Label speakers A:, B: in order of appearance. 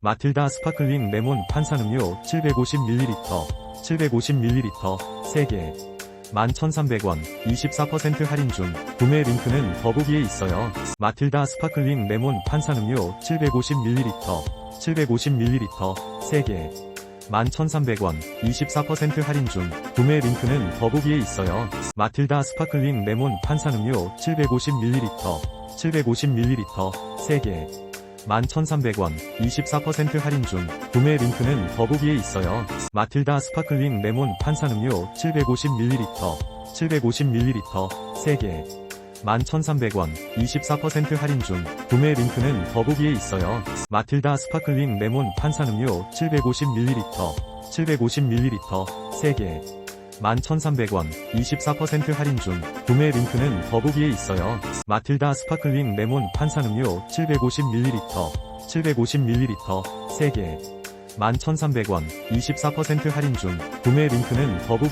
A: 마틸다 스파클링 레몬 탄산음료 750ml, 750ml 3개. 11,300원, 24% 할인 중. 구매 링크는 더보기에 있어요. 마틸다 스파클링 레몬 탄산음료 750ml, 750ml 3개. 11,300원, 24% 할인 중. 구매 링크는 더보기에 있어요. 마틸다 스파클링 레몬 탄산음료 750ml, 750ml 3개. 11,300원, 24% 할인 중. 구매 링크는 더보기에 있어요. 마틸다 스파클링 레몬 탄산음료 750ml, 750ml 3개. 11,300원, 24% 할인 중. 구매 링크는 더보기에 있어요. 마틸다 스파클링 레몬 탄산음료 750ml, 750ml 3개. 11,300원, 24% 할인 중. 구매 링크는 더보기에 있어요. 마틸다 스파클링 레몬 탄산음료 750ml, 750ml 3개. 11,300원, 24% 할인 중. 구매 링크는 더보기